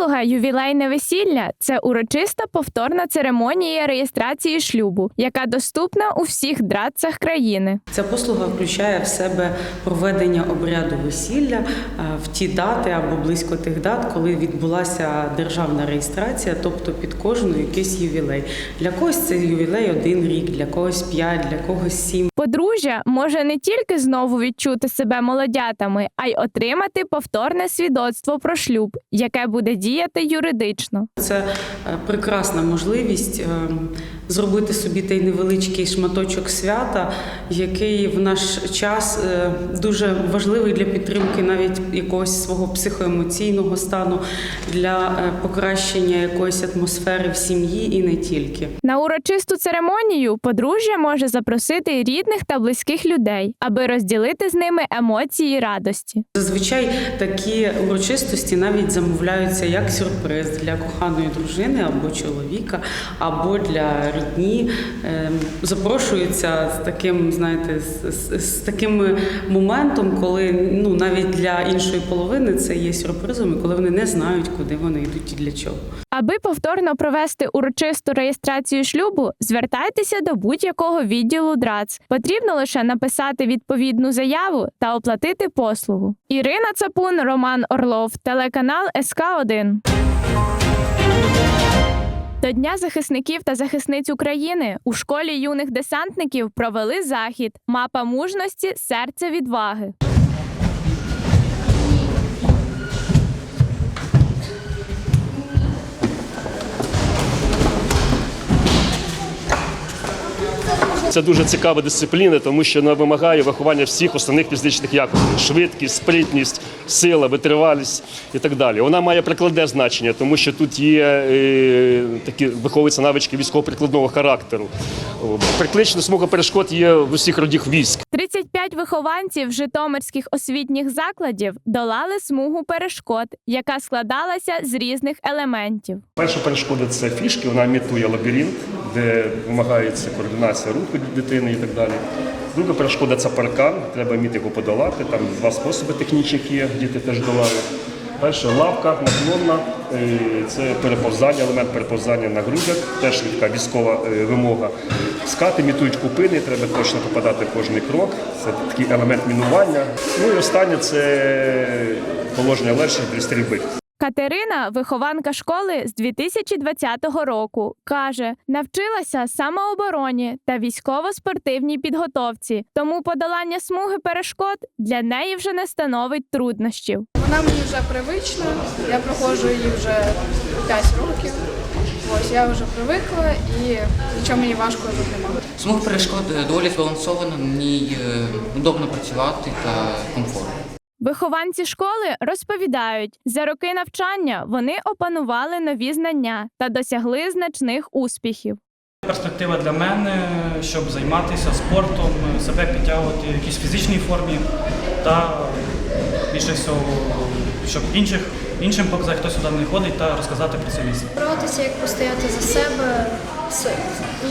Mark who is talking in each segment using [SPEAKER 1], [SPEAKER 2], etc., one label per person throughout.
[SPEAKER 1] Послуга ювілейне весілля це урочиста повторна церемонія реєстрації шлюбу, яка доступна у всіх драдцях країни.
[SPEAKER 2] Ця послуга включає в себе проведення обряду весілля е, в ті дати або близько тих дат, коли відбулася державна реєстрація, тобто під кожну якийсь ювілей. Для когось це ювілей один рік, для когось п'ять, для когось сім.
[SPEAKER 1] Подружжя може не тільки знову відчути себе молодятами, а й отримати повторне свідоцтво про шлюб, яке буде діяти юридично.
[SPEAKER 2] Це е, прекрасна можливість е, зробити собі той невеличкий шматочок свята, який в наш час е, дуже важливий для підтримки навіть якогось свого психоемоційного стану, для е, покращення якоїсь атмосфери в сім'ї і не тільки.
[SPEAKER 1] На урочисту церемонію подружжя може запросити рідних та близьких людей, аби розділити з ними емоції радості.
[SPEAKER 2] Зазвичай такі урочистості навіть замовляються як сюрприз для коханої дружини або чоловіка, або для рідні. Ем, Запрошуються з таким, знаєте, з, з, з таким моментом, коли ну навіть для іншої половини це є сюрпризом, коли вони не знають, куди вони йдуть і для чого.
[SPEAKER 1] Аби повторно провести урочисту реєстрацію шлюбу, звертайтеся до будь-якого відділу ДРАЦ. Потрібно лише написати відповідну заяву та оплатити послугу. Ірина Цапун, Роман Орлов, телеканал СК 1 До Дня захисників та захисниць України у школі юних десантників провели захід Мапа мужності, серце відваги.
[SPEAKER 3] Це дуже цікава дисципліна, тому що вона вимагає виховання всіх основних фізичних якостей: швидкість, спритність, сила, витривалість і так далі. Вона має прикладне значення, тому що тут є е, такі виховуються навички військово-прикладного характеру. Приклична смуга перешкод є в усіх родів військ.
[SPEAKER 1] 35 вихованців житомирських освітніх закладів долали смугу перешкод, яка складалася з різних елементів.
[SPEAKER 3] Перша перешкода це фішки, вона імітує лабіринт, де вимагається координація руху дитини і так далі. Друга перешкода це паркан, треба вміти його подолати. Там два способи технічних є, діти теж долають. Перша лавка наклонна, е, це переповзання, елемент переповзання на грудях, теж така військова е, вимога. Скати імітують купини, треба точно попадати в кожний крок. Це такий елемент мінування. Ну і останнє це положення легше для стрільби.
[SPEAKER 1] Катерина, вихованка школи з 2020 року, каже, навчилася самообороні та військово-спортивній підготовці, тому подолання смуги перешкод для неї вже не становить труднощів.
[SPEAKER 4] Вона мені вже привична, я проходжу її вже 5 років. Ось я вже привикла і нічого мені важко тут немає.
[SPEAKER 5] Смуга перешкод е, доволі збалансована, на ній е, удобно працювати та комфортно.
[SPEAKER 1] Вихованці школи розповідають, за роки навчання вони опанували нові знання та досягли значних успіхів.
[SPEAKER 6] Перспектива для мене, щоб займатися спортом, себе підтягувати в якійсь фізичній формі та більше всього, щоб інших, іншим показати, хто сюди не ходить, та розказати про це місце.
[SPEAKER 7] Боротися, як постояти за себе,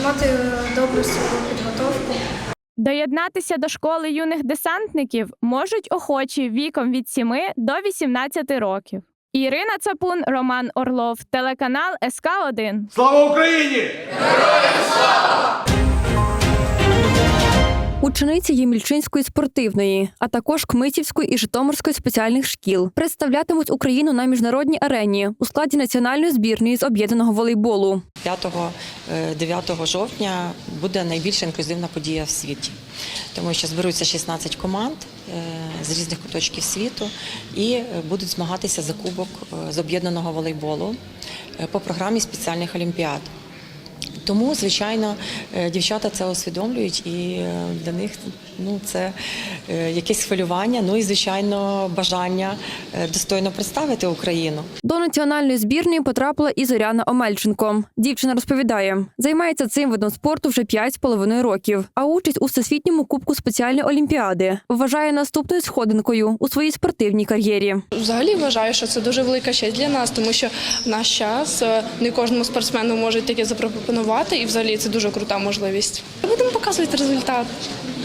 [SPEAKER 7] мати добру свою підготовку.
[SPEAKER 1] Доєднатися до школи юних десантників можуть охочі віком від 7 до 18 років. Ірина Цапун, Роман Орлов, телеканал СК 1
[SPEAKER 8] Слава Україні!
[SPEAKER 9] Учениці Ємільчинської спортивної, а також Кмитівської і Житомирської спеціальних шкіл представлятимуть Україну на міжнародній арені у складі національної збірної з об'єднаного волейболу.
[SPEAKER 10] 5-9 жовтня буде найбільша інклюзивна подія в світі, тому що зберуться 16 команд е, з різних куточків світу і е, будуть змагатися за кубок е, з об'єднаного волейболу е, по програмі спеціальних олімпіад. Тому, звичайно, е, дівчата це усвідомлюють, і е, для них ну, це е, якесь хвилювання, ну і звичайно бажання достойно представити Україну.
[SPEAKER 9] До національної збірної потрапила і Зоряна Омельченко. Дівчина розповідає, займається цим видом спорту вже 5,5 років, а участь у всесвітньому кубку спеціальної олімпіади вважає наступною сходинкою у своїй спортивній кар'єрі.
[SPEAKER 4] Взагалі вважаю, що це дуже велика честь для нас, тому що в наш час не кожному спортсмену можуть таке запропонувати, і взагалі це дуже крута можливість. Будемо показувати результат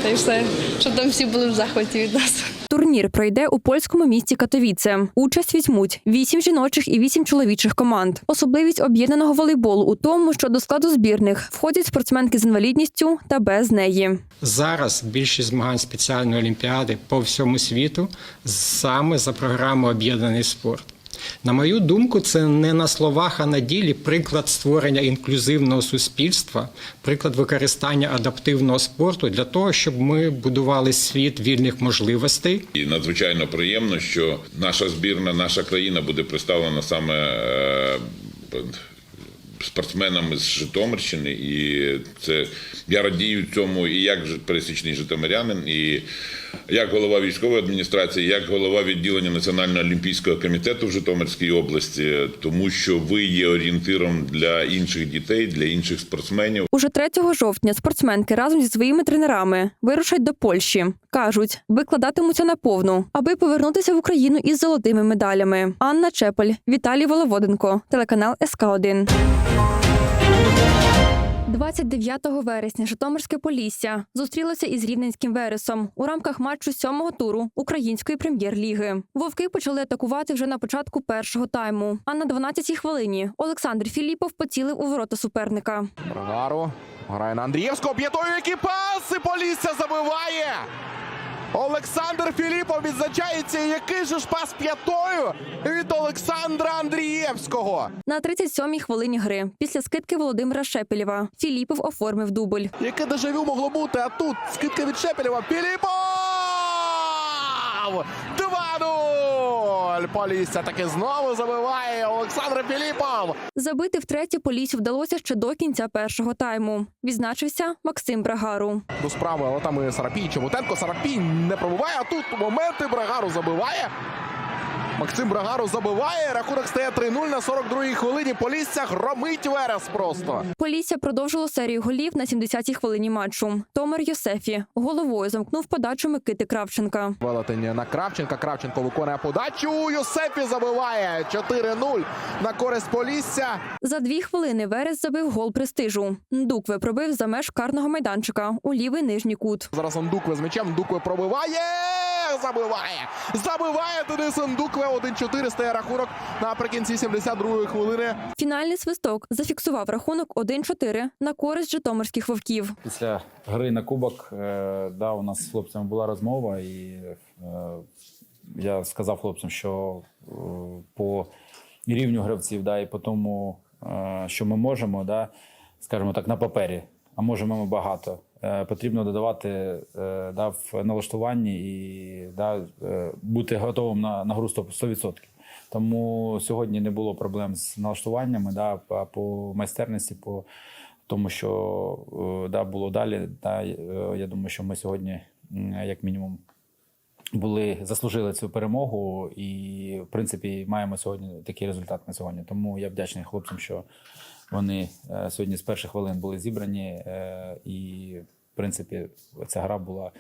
[SPEAKER 4] та й все, щоб там всі були в захваті від нас.
[SPEAKER 9] Турнір пройде у польському місті Катовіце. Участь візьмуть вісім жіночих і вісім чоловічих команд. Особливість об'єднаного волейболу у тому, що до складу збірних входять спортсменки з інвалідністю та без неї.
[SPEAKER 8] Зараз більшість змагань спеціальної олімпіади по всьому світу саме за програмою Об'єднаний спорт. На мою думку, це не на словах, а на ділі приклад створення інклюзивного суспільства, приклад використання адаптивного спорту для того, щоб ми будували світ вільних можливостей.
[SPEAKER 11] І надзвичайно приємно, що наша збірна, наша країна буде представлена саме е, спортсменами з Житомирщини. І це я радію цьому і як пересічний житомирянин, і як голова військової адміністрації, як голова відділення Національного олімпійського комітету в Житомирській області, тому що ви є орієнтиром для інших дітей, для інших спортсменів.
[SPEAKER 9] Уже 3 жовтня спортсменки разом зі своїми тренерами вирушать до Польщі. Кажуть, викладатимуться наповну, аби повернутися в Україну із золотими медалями. Анна Чепель, Віталій Воловоденко, телеканал СК 1 29 вересня Житомирське Полісся зустрілося із Рівненським Вересом у рамках матчу сьомого туру української прем'єр-ліги. Вовки почали атакувати вже на початку першого тайму. А на 12-й хвилині Олександр Філіпов поцілив у ворота суперника.
[SPEAKER 12] Брагару грає на Андрієвського. П'ятою який пас! І Полісся забиває! Олександр Філіпов відзначається. Який же ж пас п'ятою від Олександра Андрієвського?
[SPEAKER 9] На 37-й хвилині гри після скидки Володимира Шепелєва Філіпов оформив дубль.
[SPEAKER 12] Яке дежавю могло бути, а тут скидка від Шепелєва. Філіпов! 2-0! Полісся таки знову забиває Олександр Філіпов.
[SPEAKER 9] Забити втретє Полісю вдалося ще до кінця першого тайму. Відзначився Максим Брагару.
[SPEAKER 12] До справи, але там і Сарапій Чомутенко Сарапій не пробуває. а тут моменти Брагару забиває. Максим Брагару забиває. Рахунок стає 3-0 на 42-й хвилині. Полісся громить Верес просто.
[SPEAKER 9] Полісся продовжило серію голів на 70-й хвилині матчу. Томер Йосефі головою замкнув подачу Микити Кравченка.
[SPEAKER 12] Велетень на Кравченка. Кравченко виконує подачу. Йосепі забиває 4-0 на користь Полісся.
[SPEAKER 9] За дві хвилини Верес забив гол престижу. Ndukwe пробив за меж карного майданчика у лівий нижній кут.
[SPEAKER 12] Зараз Андукве з м'ячем. Ндукве пробиває. Забиває! Забиває Денис Андукве. 1-4 стає рахунок наприкінці 72-ї хвилини.
[SPEAKER 9] Фінальний свисток зафіксував рахунок 1-4 на користь житомирських вовків.
[SPEAKER 13] Після гри на кубок е, да, у нас з хлопцями була розмова, і е, я сказав хлопцям, що е, по рівню гравців, да, і по тому, що ми можемо, да, скажімо так, на папері, а можемо ми багато. Е, Потрібно додавати е, да, в налаштуванні і да, е, бути готовим на, на гру 100%. Тому сьогодні не було проблем з налаштуваннями, да, по майстерності, по тому, що да, було далі. Да, я думаю, що ми сьогодні, як мінімум, були заслужили цю перемогу, і в принципі маємо сьогодні такий результат на сьогодні. Тому я вдячний хлопцям, що вони сьогодні з перших хвилин були зібрані, і в принципі ця гра була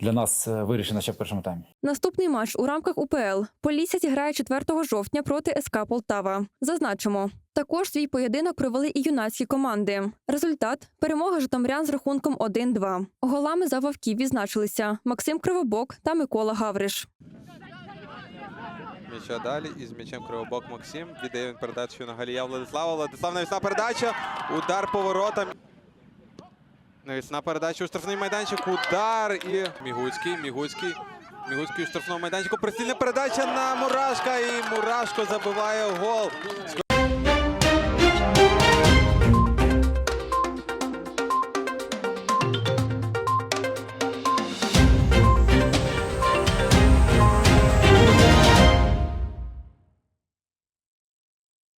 [SPEAKER 13] для нас е, вирішена ще в першому таймі.
[SPEAKER 9] Наступний матч у рамках УПЛ Полісся зіграє 4 жовтня проти СК Полтава. Зазначимо. Також свій поєдинок провели і юнацькі команди. Результат перемога житомирян з рахунком 1-2. Голами за вовків відзначилися Максим Кривобок та Микола Гавриш.
[SPEAKER 14] М'яча далі. Із м'ячем Кривобок Максим. Віддає він передачу на Галія Владислава. Владислав навісна передача. Удар поворотом. Навісна передачу у штрафний майданчик. Удар і Мігуцький. Мігуцький. Мігуцький у штрафному майданчику. Прицільна передача на Мурашка. І Мурашко забиває гол.